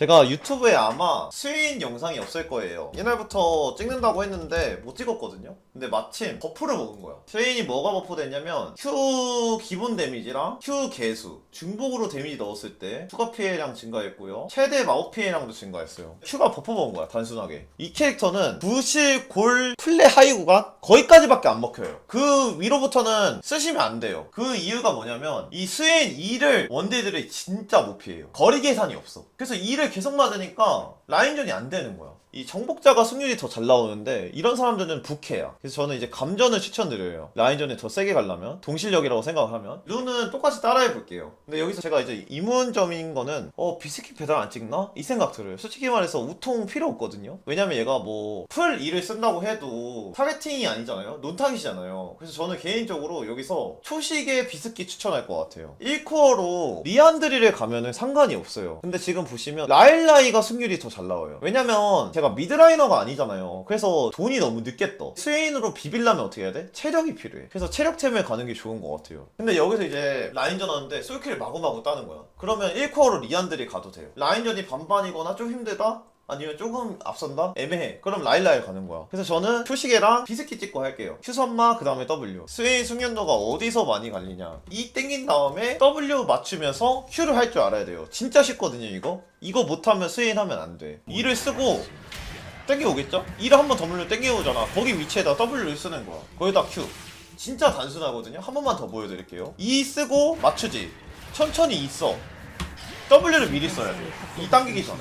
제가 유튜브에 아마 스윈 영상이 없을 거예요. 옛날부터 찍는다고 했는데 못 찍었거든요. 근데 마침 버프를 먹은 거야. 스윈이 뭐가 버프 됐냐면 Q 기본 데미지랑 Q 개수 중복으로 데미지 넣었을 때 추가 피해량 증가했고요. 최대 마법 피해량도 증가했어요. Q가 버프 먹은 거야 단순하게. 이 캐릭터는 부실 골 플레 하이 구간 거기까지밖에 안 먹혀요. 그 위로부터는 쓰시면 안 돼요. 그 이유가 뭐냐면 이 스윈 2를 원딜들이 진짜 못 피해요. 거리 계산이 없어. 그래서 2를 계속 맞으니까 라인전이 안 되는 거야. 이 정복자가 승률이 더 잘 나오는데 이런 사람들은 부캐야. 그래서 저는 이제 감전을 추천드려요. 라인전에 더 세게 가려면 동실력이라고 생각을 하면 룬은 똑같이 따라해 볼게요. 근데 여기서 제가 이제 이문점인 거는 어 비스킷 배달 안 찍나? 이 생각 들어요. 솔직히 말해서 우통 필요 없거든요. 왜냐면 얘가 뭐풀 2를 쓴다고 해도 타겟팅이 아니잖아요. 논타깃이잖아요. 그래서 저는 개인적으로 여기서 초식의 비스킷 추천할 것 같아요. 1코어로 리안드리를 가면은 상관이 없어요. 근데 지금 보시면 라일라이가 승률이 더잘 나와요. 왜냐면 제가 미드라이너가 아니잖아요. 그래서 돈이 너무 늦게 떠. 스웨인으로 비빌려면 어떻게 해야 돼? 체력이 필요해. 그래서 체력템을 가는 게 좋은 것 같아요. 근데 여기서 이제 라인전 하는데 솔킬을 마구마구 따는 거야. 그러면 1코어로 리안드리 가도 돼요. 라인전이 반반이거나 좀 힘들다? 아니면 조금 앞선다? 애매해. 그럼 라일라일 가는 거야. 그래서 저는 표시계랑 비스킷 찍고 할게요. 휴선마 그 다음에 W. 스웨인 숙련도가 어디서 많이 갈리냐? E 땡긴 다음에 W 맞추면서 Q를 할 줄 알아야 돼요. 진짜 쉽거든요 이거. 이거 못하면 스웨인 하면 안 돼. E를 쓰고 땡겨오겠죠? E를 한 번 더 물려 땡겨오잖아. 거기 위치에다 W를 쓰는 거야. 거기다 Q. 진짜 단순하거든요. 한 번만 더 보여드릴게요. E 쓰고 맞추지. 천천히 써. W를 미리 써야 돼. E 당기기 전에.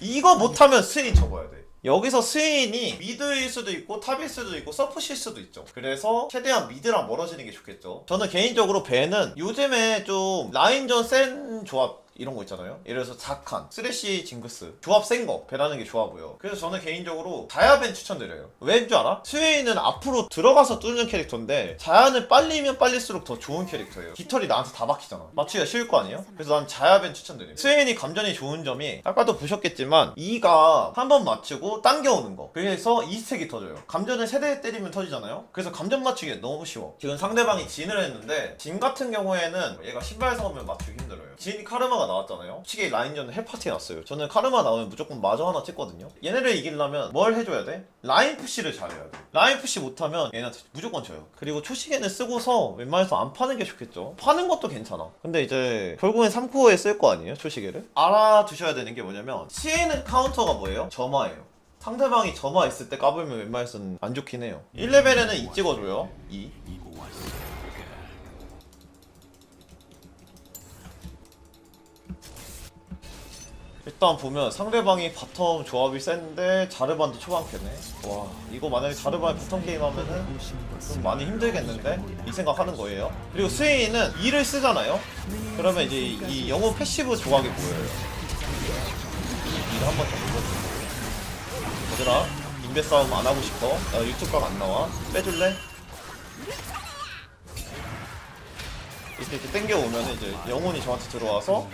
이거 못하면 스윈 접어야 돼. 여기서 스윈이 미드일 수도 있고 탑일 수도 있고 서프실 수도 있죠. 그래서 최대한 미드랑 멀어지는 게 좋겠죠. 저는 개인적으로 배는 요즘에 좀 라인전 센 조합 이런 거 있잖아요. 예를 들어서 자칸, 쓰레쉬, 징크스 조합 센 거 배라는 게 좋아 보여. 그래서 저는 개인적으로 자야벤 추천드려요. 왠 줄 알아? 스웨인은 앞으로 들어가서 뚫는 캐릭터인데 자야는 빨리면 빨릴수록 더 좋은 캐릭터예요. 깃털이 나한테 다 박히잖아. 맞추기가 쉬울 거 아니에요? 그래서 난 자야벤 추천드려요. 스웨인이 감전이 좋은 점이 아까도 보셨겠지만 2가 한 번 맞추고 당겨오는 거. 그래서 2스택이 터져요. 감전을 세대 때리면 터지잖아요. 그래서 감전 맞추기가 너무 쉬워. 지금 상대방이 진을 했는데 진 같은 경우에는 얘가 신발 사오면 맞추기 힘들어요. 진이 카르마가 나왔잖아요. 솔직히 라인전 헬파티 났어요. 저는 카르마 나오면 무조건 마저 하나 찍거든요. 얘네를 이기려면 뭘 해줘야 돼? 라인 푸시를 잘해야 돼. 라인 푸시 못하면 얘네한테 무조건 져요. 그리고 초시계는 쓰고서 웬만해서 안 파는 게 좋겠죠. 파는 것도 괜찮아. 근데 이제 결국엔 3코어에 쓸 거 아니에요? 초시계를? 알아두셔야 되는 게 뭐냐면 CN은 카운터가 뭐예요? 점화예요. 상대방이 점화 있을 때 까불면 웬만해서는 안 좋긴 해요. 1레벨에는 2 찍어줘요. 2. 일단 보면 상대방이 바텀 조합이 센데 자르반도 초반캐네 와 이거 만약에 자르반 바텀 게임 하면은 좀 많이 힘들겠는데? 이 생각하는 거예요 그리고 스웨인은 2를 쓰잖아요 그러면 이제 이 영웅 패시브 조각이 보여요 2를 한번 더 눌러주고 얘들아 인베 싸움 안 하고 싶어? 나 유튜브 각안 나와 빼줄래? 이렇게, 이렇게 땡겨오면 이제 영혼이 저한테 들어와서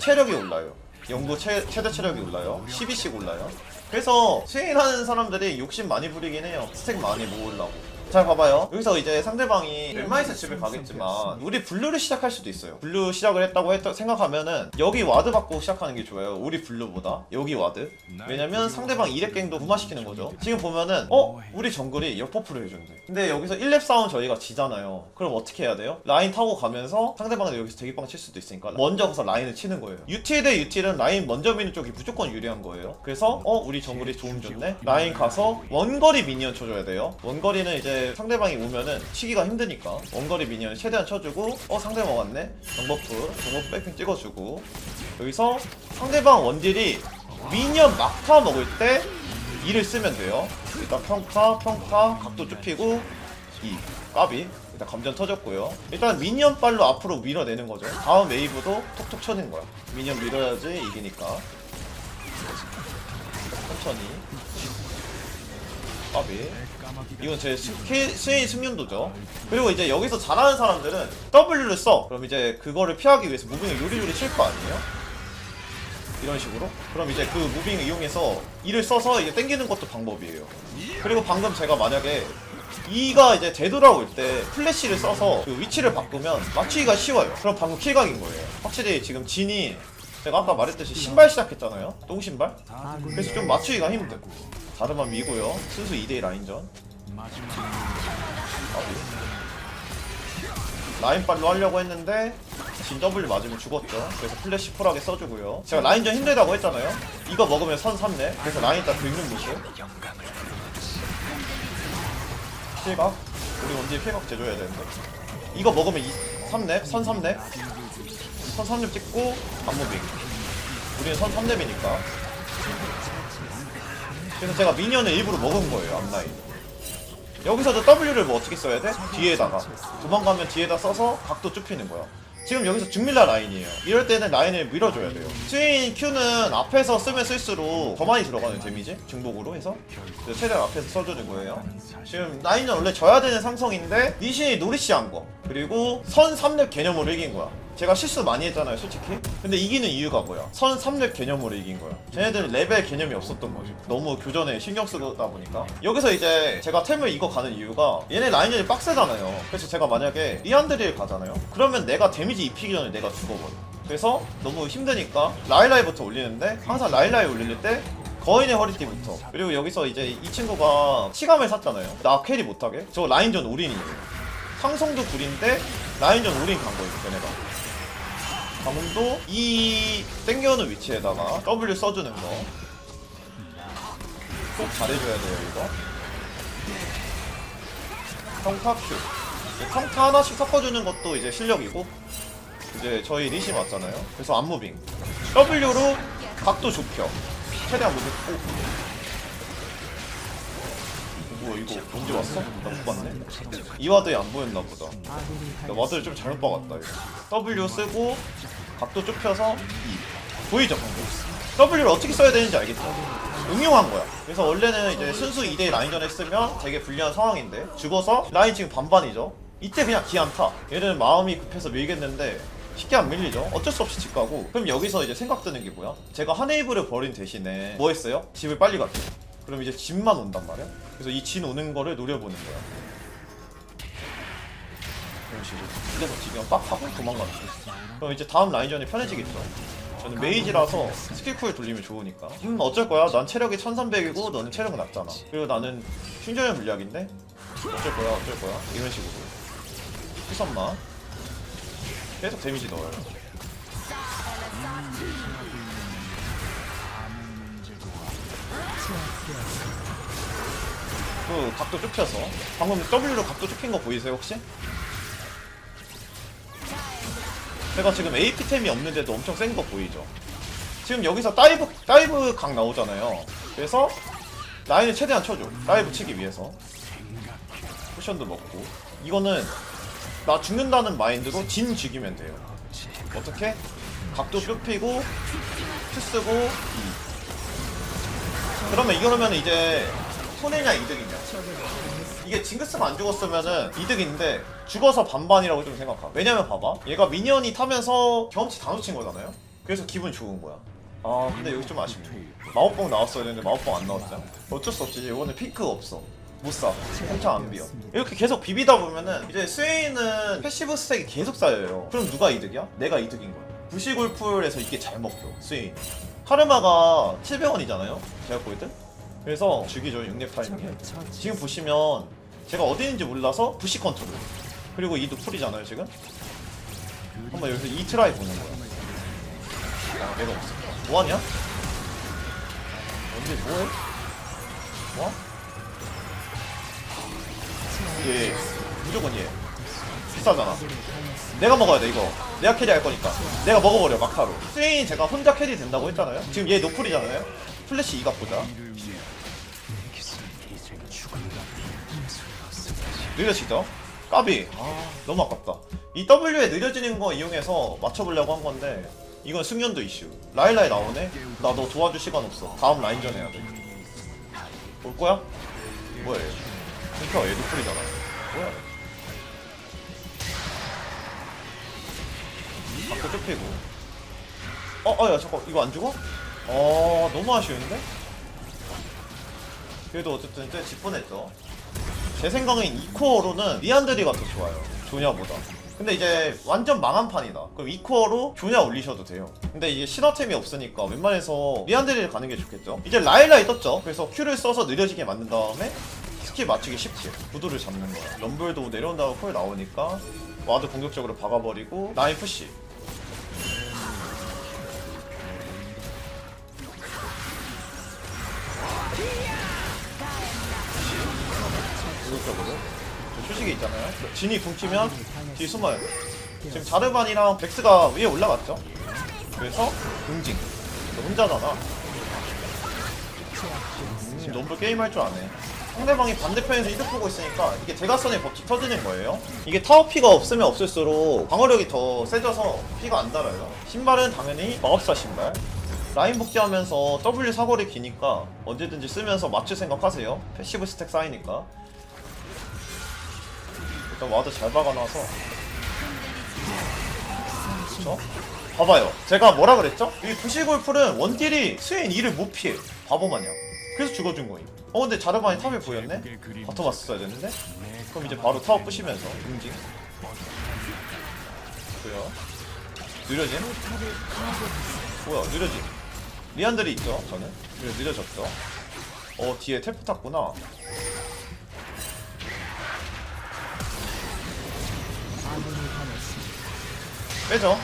체력이 올라요. 연구 최, 최대 체력이 올라요. 12씩 올라요. 그래서 스윙하는 사람들이 욕심 많이 부리긴 해요. 스택 많이 모으려고. 잘 봐봐요. 여기서 이제 상대방이 웬마이스 집에 가겠지만 우리 블루를 시작할 수도 있어요. 블루 시작을 했다고 했, 생각하면은 여기 와드 받고 시작하는 게 좋아요. 우리 블루보다 여기 와드. 왜냐면 상대방 2렙갱도 무마시키는 거죠. 지금 보면은 어? 우리 정글이 역버프를 해준대. 근데 여기서 1렙 싸움 저희가 지잖아요. 그럼 어떻게 해야 돼요? 라인 타고 가면서 상대방은 여기서 대기빵 칠 수도 있으니까 먼저 가서 라인을 치는 거예요. 유틸 대 유틸은 라인 먼저 미는 쪽이 무조건 유리한 거예요. 그래서 어? 우리 정글이 도움 줬네? 라인 가서 원거리 미니언 쳐줘야 돼요. 원거리는 이제 상대방이 오면은 치기가 힘드니까 원거리 미니언 최대한 쳐주고 어? 상대방 왔네? 정버프 정버프 백핑 찍어주고 여기서 상대방 원딜이 미니언 막타 먹을 때 2를 쓰면 돼요. 일단 평타, 평타, 각도 좁히고 2. 까비. 일단 감전 터졌고요. 일단 미니언 빨로 앞으로 밀어내는 거죠. 다음 웨이브도 톡톡 쳐낸 거야. 미니언 밀어야지 이기니까. 천천히. 까비. 이건 제 스- 스웨인 숙련도죠. 그리고 이제 여기서 잘하는 사람들은 W를 써. 그럼 이제 그거를 피하기 위해서 무빙을 요리요리 칠 거 아니에요? 이런 식으로? 그럼 이제 그 무빙을 이용해서 이를 써서 이게 땡기는 것도 방법이에요. 그리고 방금 제가 만약에 이가 이제 되돌아올 때 플래시를 써서 그 위치를 바꾸면 맞추기가 쉬워요. 그럼 방금 킬각인 거예요. 확실히 지금 진이 제가 아까 말했듯이 신발 시작했잖아요. 똥신발? 아군이 그래서 좀 맞추기가 힘들 다르만 미고요. 순수 2대2 라인전 라인 빨로 하려고 했는데 진 W 맞으면 죽었죠. 그래서 플래시 쿨하게 써주고요. 제가 라인전 힘들다고 했잖아요. 이거 먹으면 선 3렙 그래서 라인 딱 긁는 모습 피각? 우리 원딜 피각 제줘야 되는데? 이거 먹으면 이 3렙 선 3렙 선 3렙 찍고 안무빙. 우리는 선 3렙이니까. 그래서 제가 미니언을 일부러 먹은 거예요 앞라인 여기서도 W를 뭐 어떻게 써야 돼? 뒤에다가. 도망가면 뒤에다 써서 각도 좁히는 거야. 지금 여기서 중밀라 라인이에요. 이럴 때는 라인을 밀어줘야 돼요. 스윈 Q는 앞에서 쓰면 쓸수록 더 많이 들어가는 데미지? 중복으로 해서? 최대한 앞에서 써주는 거예요. 지금 라인은 원래 져야 되는 상성인데 니신이 노리시 한 거. 그리고 선 3렙 개념으로 이긴 거야 제가 실수 많이 했잖아요 솔직히. 근데 이기는 이유가 뭐야 선 3렙 개념으로 이긴 거야 쟤네들은 레벨 개념이 없었던 거지. 너무 교전에 신경 쓰다 보니까. 여기서 이제 제가 템을 이거 가는 이유가 얘네 라인전이 빡세잖아요. 그래서 제가 만약에 리안드리를 가잖아요. 그러면 내가 데미지 입히기 전에 내가 죽어버려. 그래서 너무 힘드니까 라일라이부터 올리는데 항상 라일라이 올릴 때 거인의 허리띠부터. 그리고 여기서 이제 이 친구가 치감을 샀잖아요. 나 캐리 못하게? 저 라인전 올인이에요. 상성도 굴인데 라인전 올인 간 거예요 걔네가 가문도 이 땡겨오는 위치에다가 W 써주는 거. 꼭 잘해줘야 돼요, 이거. 평타. 이제 평타 하나씩 섞어주는 것도 이제 실력이고, 이제 저희 리시 맞잖아요. 그래서 안무빙. W로 각도 좁혀. 최대한 무빙. 오. 뭐야, 이거 언제 왔어? 나못 봤네. 이 와드에 안 보였나 보다. 나 와드를 좀 잘못 박았다 이거 W 쓰고 각도 좁혀서 E 보이죠 방금? W를 어떻게 써야 되는지 알겠죠? 응용한 거야. 그래서 원래는 이제 순수 2대 라인전 했으면 되게 불리한 상황인데 죽어서 라인 지금 반반이죠? 이때 그냥 기안타. 얘는 마음이 급해서 밀겠는데 쉽게 안 밀리죠? 어쩔 수 없이 집 가고. 그럼 여기서 이제 생각 드는 게 뭐야? 한 한웨이브를 버린 대신에 뭐 했어요? 집을 빨리 갔죠 그럼 이제 집만 온단 말이야? 그래서 이 진 오는 거를 노려보는 거야 그런 식으로. 그래서 지금 빡 하고 도망가는 거예요 그럼 이제 다음 라인전이 편해지겠죠. 저는 메이지라서 스킬쿨 돌리면 좋으니까. 음 어쩔 거야. 난 체력이 1300이고 너는 체력은 낮잖아. 그리고 나는 충전형 물약인데 어쩔 거야 어쩔 거야. 이런 식으로. 희선마. 계속 데미지 넣어요. 그 각도 좁혀서. 방금 W로 각도 좁힌 거 보이세요 혹시? 제가 지금 AP템이 없는데도 엄청 센 거 보이죠? 지금 여기서 다이브, 다이브 각 나오잖아요. 그래서 라인을 최대한 쳐줘. 다이브 치기 위해서. 쿠션도 먹고. 이거는 나 죽는다는 마인드로 진 죽이면 돼요. 어떻게? 각도 좁히고, 큐 쓰고. 그러면 이거면 이제 손해냐 이득이냐. 이게 징크스가 안 죽었으면은 이득인데 죽어서 반반이라고 좀 생각하. 왜냐면 봐봐. 얘가 미니언이 타면서 경험치 다 놓친 거잖아요. 그래서 기분 좋은 거야. 아 근데 여기 좀 아쉽네. 마법봉 나왔어야 되는데 마법봉 안 나왔잖아. 어쩔 수 없지. 이번에 핑크 없어. 못 사. 혼자 안 비어. 이렇게 계속 비비다 보면은 이제 스웨인은 패시브 스택이 계속 쌓여요. 그럼 누가 이득이야? 내가 이득인 거야. 부시골풀에서 이게 잘 먹혀. 스웨인. 카르마가 700원이잖아요. 제가 볼 때. 그래서 죽이죠 6렙 타임에. 지금 보시면 제가 어디 있는지 몰라서 부시 컨트롤. 그리고 이도 풀이잖아요 지금? 한번 여기서 이 트라이 보는 거야 아 내가 없어. 뭐하냐? 언제 뭐해? 뭐? 얘 무조건 얘 비싸잖아. 내가 먹어야 돼 이거. 내가 캐리 할 거니까. 내가 먹어버려 막타로. 스웨인 제가 혼자 캐리 된다고 했잖아요? 지금 얘 노플이잖아요 플래시 2각 보자 느려지죠? 까비 아 너무 아깝다 이 W에 느려지는 거 이용해서 맞춰보려고 한 건데 이건 숙련도 이슈 라일라이 나오네? 나 너 도와줄 시간 없어 다음 라인전 해야 돼올 거야? 뭐야 얘 그니까 얘 노플이잖아 뭐야 갖고 좁히고 어? 어야 잠깐 이거 안 죽어? 어 너무 아쉬운데? 그래도 어쨌든 꽤집 뻔했죠 제 생각엔 이코어로는 리안드리가 더 좋아요 조냐보다 근데 이제 완전 망한 판이다. 그럼 이코어로 조냐 올리셔도 돼요. 근데 이게 신화템이 없으니까 웬만해서 리안드리를 가는 게 좋겠죠. 이제 라일라이 떴죠. 그래서 Q를 써서 느려지게 만든 다음에 스킬 맞추기 쉽게 구도를 잡는 거야. 럼블도 내려온 다음에 콜 나오니까 와드 공격적으로 박아버리고 라인 푸시. 공격적으로. 저 초식이 있잖아요. 진이 궁키면 뒤 숨어요. 지금 자르반이랑 백스가 위에 올라갔죠. 그래서 응징. 너 혼자잖아. 지금 럼블 게임 할 줄 아네. 상대방이 반대편에서 이득 보고 있으니까 이게 대각선의 법칙 터지는 거예요. 이게 타워 피가 없으면 없을수록 방어력이 더 세져서 피가 안 달아요. 신발은 당연히 마법사 신발. 라인 복귀하면서 W 사거리 기니까 언제든지 쓰면서 맞출 생각하세요. 패시브 스택 쌓이니까. 일단 와드 잘 박아놔서. 그쵸? 봐봐요. 제가 뭐라 그랬죠? 이 부시골풀은 원딜이 스웨인 2를 못 피해. 바보 마냥. 그래서 죽어준 거임. 어 근데 자르반이 탑에 보였네? 바텀 왔었어야 됐는데? 그럼 이제 바로 타워 부시면서 응징. 뭐야? 느려짐? 뭐야 느려짐? 리안들이 있죠 저는? 그래서 느려졌죠. 어 뒤에 텔프 탔구나. 빼죠.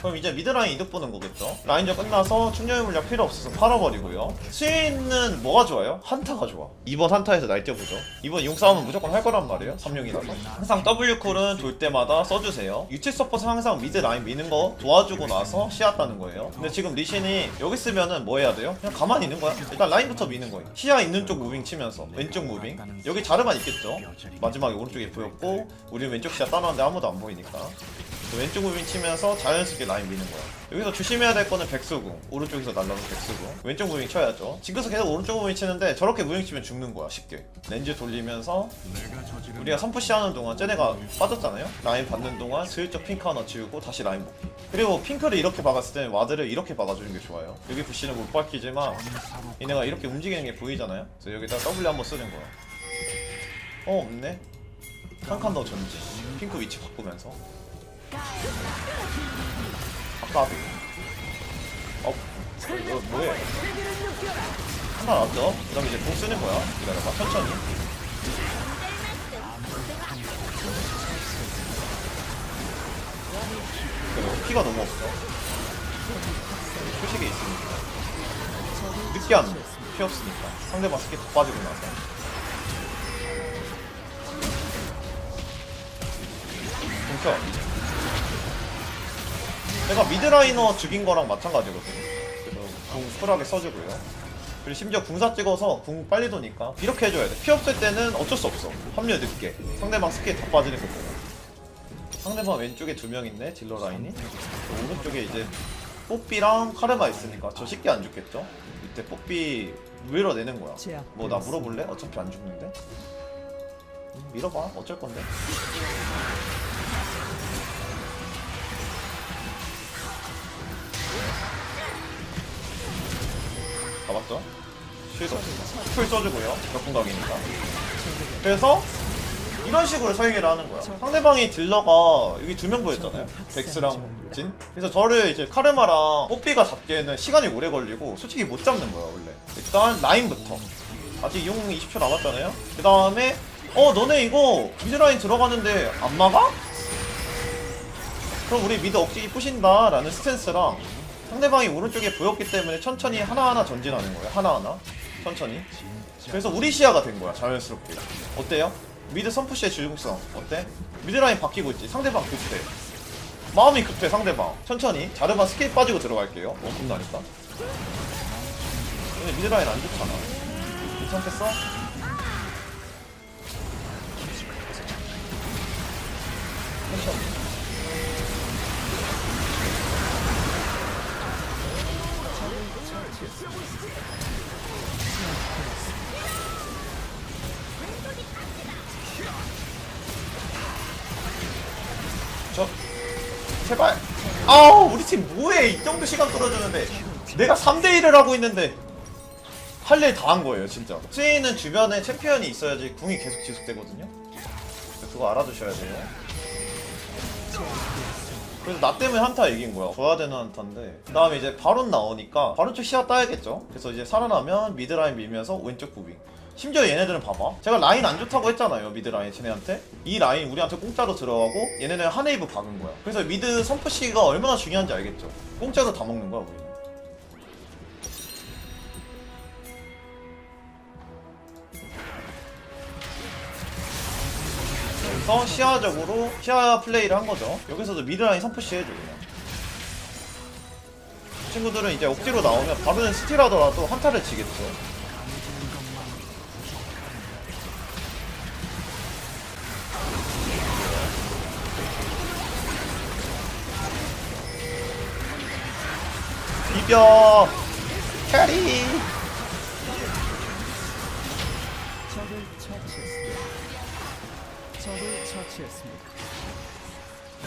그럼 이제 미드라인 이득 보는 거겠죠. 라인전 끝나서 충전의 물약 필요 없어서 팔아버리고요. 스윈은 뭐가 좋아요? 한타가 좋아. 이번 한타에서 날뛰어보죠. 이번 용싸움은 무조건 할 거란 말이에요. 3용이라서. 항상 W콜은 돌 때마다 써주세요. 유치 서폿은 항상 미드 라인 미는 거 도와주고 나서 따는 거예요. 근데 지금 리신이 여기 쓰면은 뭐 해야 돼요? 그냥 가만히 있는 거야. 일단 라인부터 미는 거예요. 시야 있는 쪽 무빙 치면서 왼쪽 무빙. 여기 자르만 있겠죠. 마지막에 오른쪽에 보였고 우리 왼쪽 시야 따놨는데 아무도 안 보이니까. 왼쪽 무빙 치면서 자연스럽게 라인 미는 거야. 여기서 조심해야 될 거는 백수궁. 오른쪽에서 날라오는 백수궁. 왼쪽 무빙 쳐야죠. 징크스 계속 오른쪽 무빙 치는데 저렇게 무빙 치면 죽는 거야, 쉽게. 렌즈 돌리면서 우리가 선푸시 하는 동안 쟤네가 빠졌잖아요? 라인 받는 동안 슬쩍 핑크 하나 지우고 다시 라인 복귀. 그리고 핑크를 이렇게 박았을 때는 와드를 이렇게 박아주는 게 좋아요. 여기 부시는 못 박히지만 얘네가 이렇게 움직이는 게 보이잖아요? 그래서 여기다 W 한번 쓰는 거야. 어, 없네. 한 칸 더 전진. 핑크 위치 바꾸면서. 아까 어, 이거 뭐해? 하나 나왔죠? 그 다음에 이제 공 쓰는 거야. 기다려봐, 천천히. 그리고 피가 너무 없어. 표식에 있으니까. 돼. 피 없으니까. 상대방 스킬 더 빠지고 나서. 공켜. 내가 미드라이너 죽인 거랑 마찬가지거든. 그래서 궁 쿨하게 써주고요. 그리고 심지어 궁사 찍어서 궁 빨리 도니까 이렇게 해줘야 돼. 피 없을 때는 어쩔 수 없어. 합류 늦게. 상대방 스킬 다 빠지는 거 보고. 상대방 왼쪽에 두 명 있네, 딜러 라인이. 오른쪽에 이제 뽀삐랑 카르마 있으니까 저 쉽게 안 죽겠죠? 이때 뽀삐 밀어 내는 거야. 뭐 나 물어볼래? 어차피 안 죽는데. 음, 밀어봐. 어쩔 건데. 잡았죠? 쉴드 풀 써주고요. 역분각이니까. 그래서 이런 식으로 설계를 하는 거야. 상대방이 딜러가 여기 두 명 보였잖아요. 백스랑 진. 그래서 저를 이제 카르마랑 뽀삐가 잡기에는 시간이 오래 걸리고 솔직히 못 잡는 거야 원래. 일단 라인부터. 아직 용 20초 남았잖아요. 그 다음에 어 너네 이거 미드라인 들어가는데 안 막아? 그럼 우리 미드 억지기 부신다라는 스탠스랑 상대방이 오른쪽에 보였기 때문에 천천히 하나하나 전진하는 거예요. 하나하나. 천천히. 그래서 우리 시야가 된 거야. 자연스럽게. 어때요? 미드 선푸시의 주중성. 어때? 미드라인 바뀌고 있지. 상대방 급해. 마음이 급해, 상대방. 천천히. 자르반 스케일 빠지고 들어갈게요. 너무 겁나니까. 근데 미드라인 안 좋잖아. 괜찮겠어? 천천히. 팀 뭐해 이 정도 시간 끌어주는데 내가 3대1을 하고 있는데 할 일 다 한 거예요 진짜 스웨인은 주변에 챔피언이 있어야지 궁이 계속 지속되거든요 그거 알아두셔야 돼요 그래서 나 때문에 한타 이긴 거야. 져야 되는 한타인데. 그 다음에 이제 바론 나오니까 바론 쪽 시야 따야겠죠. 그래서 이제 살아나면 미드라인 밀면서 왼쪽 부빙. 심지어 얘네들은 봐봐. 제가 라인 안 좋다고 했잖아요. 미드 라인 쟤네한테. 이 라인 우리한테 공짜로 들어가고 얘네는 한 웨이브 박은 거야. 그래서 미드 선푸시가 얼마나 중요한지 알겠죠. 공짜로 다 먹는 거야 우리는. 그래서 시야적으로 시야 플레이를 한 거죠. 여기서도 미드 라인 선푸시 해줘 그냥. 친구들은 이제 억지로 나오면 바로는 스틸하더라도 한타를 치겠죠. 비벼 캐리. 적을 처치했습니다. 적을 처치했습니다.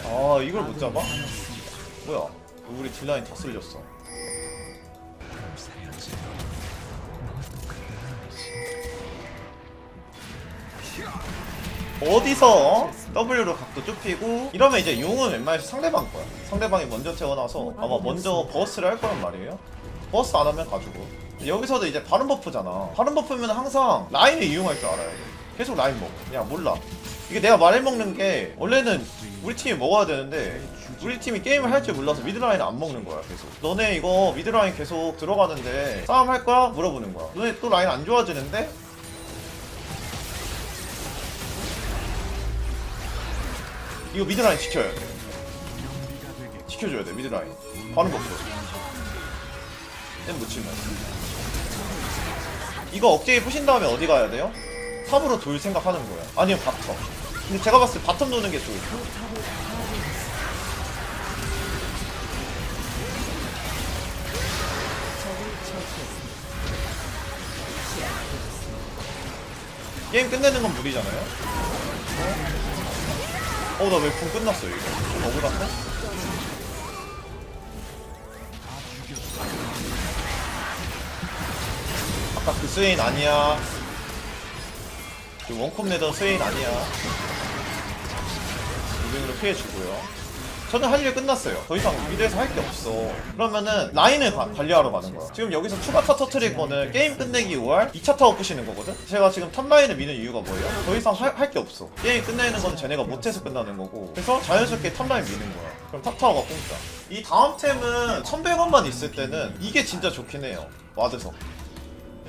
아 이걸 못 잡아? 뭐야? 우리 딜라인 다 쓸렸어. 어디서 W로 각도 좁히고 이러면 이제 용은 웬만해서 상대방 거야. 상대방이 먼저 태어나서 아마 먼저 버스를 할 거란 말이에요. 버스 안 하면 가지고. 여기서도 이제 바른 버프잖아. 바른 버프면 항상 라인을 이용할 줄 알아야 돼. 계속 라인 먹어. 야 몰라. 이게 내가 말해먹는 게 원래는 우리 팀이 먹어야 되는데 우리 팀이 게임을 할 줄 몰라서 미드라인 안 먹는 거야 계속. 너네 이거 미드라인 계속 들어가는데 싸움 할 거야? 물어보는 거야. 너네 또 라인 안 좋아지는데? 이거 미드라인 지켜야 돼 지켜줘야 돼 미드라인 바로 먹고 땐 놓치면 이거 억제기 부신 다음에 어디 가야 돼요? 탑으로 돌 생각하는 거야 아니면 바텀 근데 제가 봤을 때 바텀 도는 게 좋을. 게임 끝내는 건 무리잖아요? 어? 나 왜 궁 끝났어 이거? 좀 억울한데? 아까 그 스웨인 아니야. 그 원컵 내던 스웨인 아니야. 무빙으로 피해주고요 저는 할 일 끝났어요. 더 이상 미드에서 할 게 없어. 그러면은 라인을 가- 관리하러 가는 거야 지금 여기서 추가 타 터트릴 거는 게임 끝내기 5할 2차 타워 부시는 거거든? 제가 지금 탑라인을 미는 이유가 뭐예요? 더 이상 할 게 없어. 게임 끝내는 건 쟤네가 못해서 끝나는 거고. 그래서 자연스럽게 탑라인 미는 거야. 그럼 탑 타워가 공짜 이 다음 템은 1100원만 있을 때는 이게 진짜 좋긴 해요. 와드석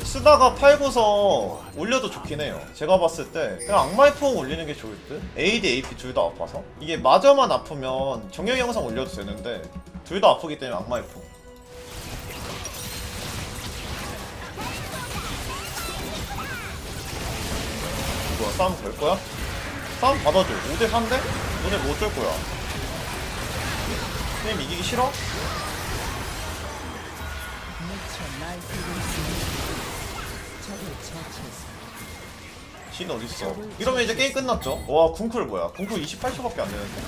쓰다가 팔고서 올려도 좋긴 해요. 제가 봤을 때 그냥 악마의 포옹 올리는 게 좋을 듯. AD, AP 둘 다 아파서 이게 마저만 아프면 정형 영상 올려도 되는데 둘 다 아프기 때문에 악마의 포옹. 이거 싸움 걸 거야? 싸움 받아줘. 5대 3대? 너네 뭐 어쩔 거야? 게임 이기기 싫어? 진 어딨어? 이러면 이제 게임 끝났죠? 와 궁쿨 뭐야? 궁쿨 28초밖에 안 되는데?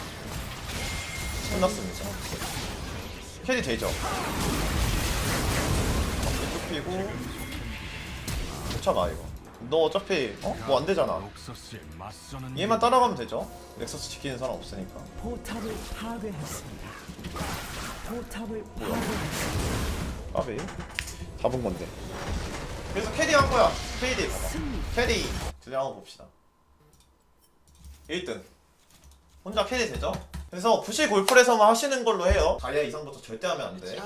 끝났습니다. 캐리 되죠? 쭉 피고 쫓아가 이거. 너 어차피 어? 뭐 안 되잖아. 옥서스에 맞서는 얘만 따라가면 되죠? 넥서스 지키는 사람 없으니까. 포탑을 파괴했습니다. 포탑을? 파괴했습니다. 까비. 잡은 건데. 그래서 캐리 한 거야. KD 봐봐. 캐리 딜량 한번 봅시다. 1등. 혼자 캐리 되죠? 그래서 부실 골프에서만 하시는 걸로 해요. 다리아 이상부터 절대 하면 안 돼